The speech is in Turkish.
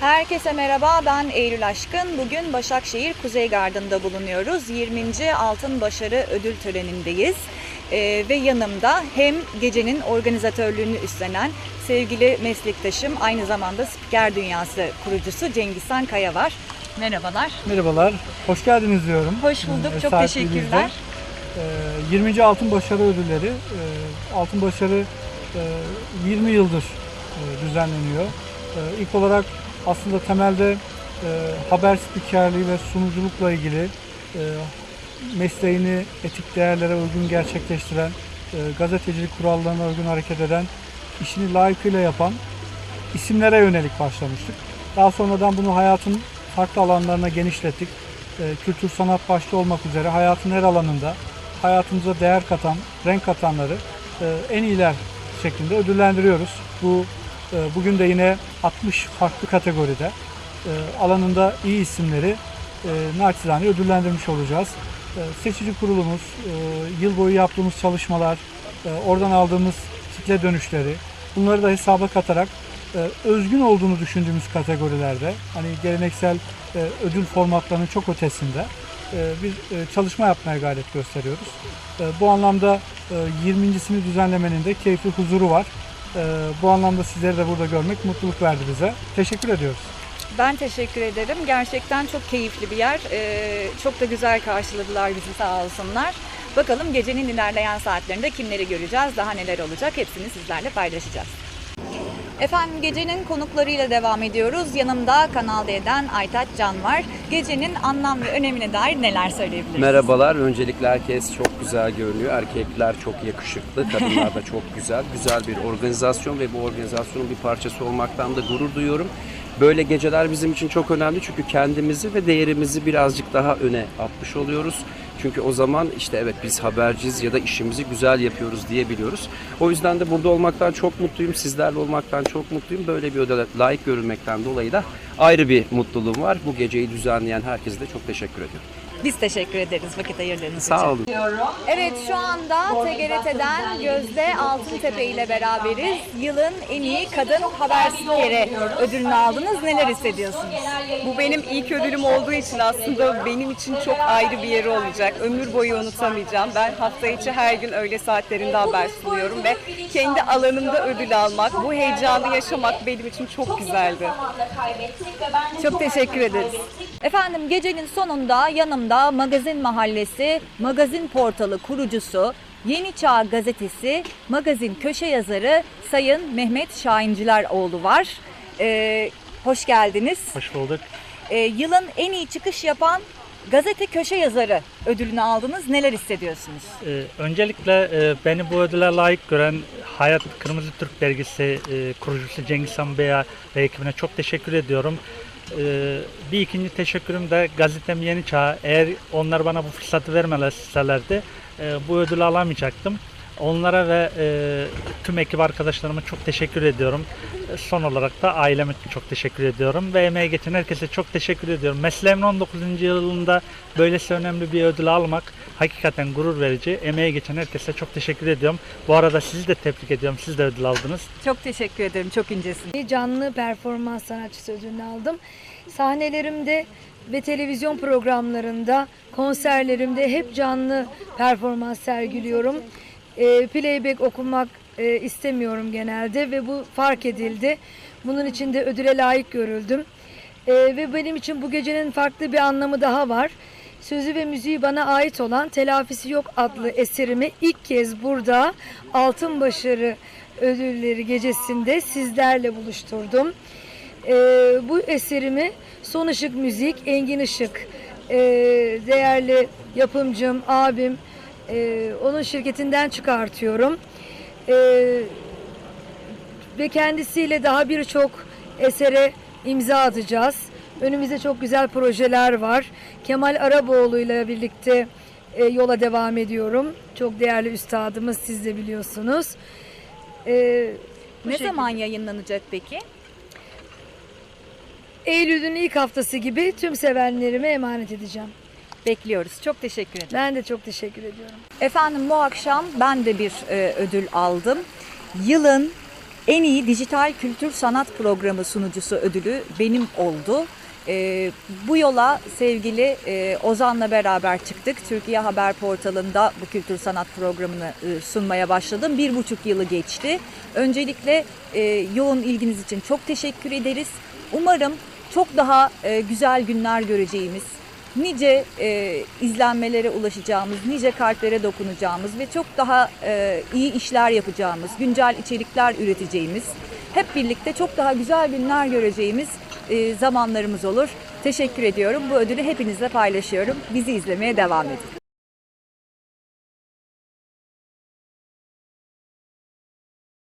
Herkese merhaba, ben Eylül Aşkın. Bugün Başakşehir Kuzey Gardı'nda bulunuyoruz. 20. Altın Başarı Ödül Töreni'ndeyiz. Ee, ve yanımda hem gecenin organizatörlüğünü üstlenen sevgili meslektaşım, aynı zamanda Spiker Dünyası kurucusu Cengizhan Kaya var. Merhabalar. Merhabalar, hoş geldiniz diyorum. Hoş bulduk, Ee, çok teşekkürler. Ee, 20. Altın Başarı Ödülleri, e, Altın Başarı e, 20 yıldır e, düzenleniyor. E, İlk olarak aslında temelde e, haber spikerliği ve sunuculukla ilgili e, mesleğini etik değerlere uygun gerçekleştiren, e, gazetecilik kurallarına uygun hareket eden, işini layıkıyla yapan isimlere yönelik başlamıştık. Daha sonradan bunu hayatın farklı alanlarına genişlettik. E, kültür sanat başta olmak üzere hayatın her alanında hayatımıza değer katan, renk katanları e, en iyiler şeklinde ödüllendiriyoruz. Bu bugün de yine 60 farklı kategoride e, alanında iyi isimleri e, naçizane ödüllendirmiş olacağız. E, seçici kurulumuz, yıl boyu yaptığımız çalışmalar, oradan aldığımız kitle dönüşleri bunları da hesaba katarak özgün olduğunu düşündüğümüz kategorilerde hani geleneksel ödül formatlarının çok ötesinde bir çalışma yapmaya gayret gösteriyoruz. Bu anlamda e, 20.sini düzenlemenin de keyifli huzuru var. E, bu anlamda sizleri de burada görmek mutluluk verdi bize. Teşekkür ediyoruz. Ben teşekkür ederim. Gerçekten çok keyifli bir yer. Ee, çok da güzel karşıladılar bizi sağ olsunlar. Bakalım gecenin ilerleyen saatlerinde kimleri göreceğiz, daha neler olacak hepsini sizlerle paylaşacağız. Efendim gecenin konuklarıyla devam ediyoruz. Yanımda Kanal D'den Aytaç Can var. Gecenin anlam ve önemine dair neler söyleyebilirsiniz? Merhabalar. Öncelikle herkes çok güzel görünüyor. Erkekler çok yakışıklı, kadınlar da çok güzel. Güzel bir organizasyon ve bu organizasyonun bir parçası olmaktan da gurur duyuyorum. Böyle geceler bizim için çok önemli çünkü kendimizi ve değerimizi birazcık daha öne atmış oluyoruz. Çünkü o zaman işte evet biz haberciyiz ya da işimizi güzel yapıyoruz diyebiliyoruz. O yüzden de burada olmaktan çok mutluyum. Sizlerle olmaktan çok mutluyum. Böyle bir ödele layık görülmekten dolayı da ayrı bir mutluluğum var. Bu geceyi düzenleyen herkese de çok teşekkür ediyorum. Biz teşekkür ederiz vakit ayırdığınız için. Sağ olun. Evet şu anda TGRT'den Gözde Altıntepe ile beraberiz. Yılın en iyi kadın haber spikeri ödülünü aldınız. Neler hissediyorsunuz? Bu benim ilk ödülüm olduğu için aslında benim için çok ayrı bir yeri olacak. Ömür boyu unutamayacağım. Ben hafta içi her gün öğle saatlerinde haber sunuyorum ve kendi alanımda ödül almak, bu heyecanı yaşamak benim için çok güzeldi. Çok teşekkür ederiz. Efendim gecenin sonunda yanımda Magazin Mahallesi, Magazin Portalı kurucusu, Yeni Çağ Gazetesi, Magazin Köşe yazarı Sayın Mehmet Şahincileroğlu var. Ee, hoş geldiniz. Hoş bulduk. Ee, yılın en iyi çıkış yapan gazete köşe yazarı ödülünü aldınız. Neler hissediyorsunuz? Ee, öncelikle e, beni bu ödüle layık gören Hayat Kırmızı Türk Dergisi e, kurucusu Cengiz Han Bey'e ve ekibine çok teşekkür ediyorum. Ee, bir ikinci teşekkürüm de gazetem Yeni Çağ. Eğer onlar bana bu fırsatı vermeselerdi e, bu ödülü alamayacaktım. Onlara ve e, tüm ekip arkadaşlarıma çok teşekkür ediyorum. Son olarak da aileme çok teşekkür ediyorum ve emeğe geçen herkese çok teşekkür ediyorum. Mesleğimin 19. yılında böylesi önemli bir ödül almak hakikaten gurur verici. Emeğe geçen herkese çok teşekkür ediyorum. Bu arada sizi de tebrik ediyorum. Siz de ödül aldınız. Çok teşekkür ederim. Çok incesin. Canlı performans sanatçısı ödülünü aldım. Sahnelerimde ve televizyon programlarında, konserlerimde hep canlı performans sergiliyorum. E, playback okumak e, istemiyorum genelde ve bu fark edildi. Bunun için de ödüle layık görüldüm. E, ve benim için bu gecenin farklı bir anlamı daha var. Sözü ve müziği bana ait olan Telafisi Yok adlı eserimi ilk kez burada Altın Başarı Ödülleri gecesinde sizlerle buluşturdum. Ee, bu eserimi Son Işık Müzik, Engin Işık, ee, değerli yapımcım, abim, ee, onun şirketinden çıkartıyorum. Ee, ve kendisiyle daha birçok esere imza atacağız. Önümüzde çok güzel projeler var. Kemal Araboğlu ile birlikte e, yola devam ediyorum. Çok değerli üstadımız siz de biliyorsunuz. Bu Ne şekilde. zaman yayınlanacak peki? Eylül'ün ilk haftası gibi tüm sevenlerime emanet edeceğim. Bekliyoruz. Çok teşekkür ederim. Ben de çok teşekkür ediyorum. Efendim bu akşam ben de bir e, ödül aldım. Yılın en iyi dijital kültür sanat programı sunucusu ödülü benim oldu. Ee, bu yola sevgili e, Ozan'la beraber çıktık. Türkiye Haber Portalı'nda bu kültür sanat programını e, sunmaya başladım. Bir buçuk yılı geçti. Öncelikle e, yoğun ilginiz için çok teşekkür ederiz. Umarım çok daha e, güzel günler göreceğimiz, nice e, izlenmelere ulaşacağımız, nice kalplere dokunacağımız ve çok daha e, iyi işler yapacağımız, güncel içerikler üreteceğimiz, hep birlikte çok daha güzel günler göreceğimiz e, zamanlarımız olur. Teşekkür ediyorum. Bu ödülü hepinizle paylaşıyorum. Bizi izlemeye devam edin.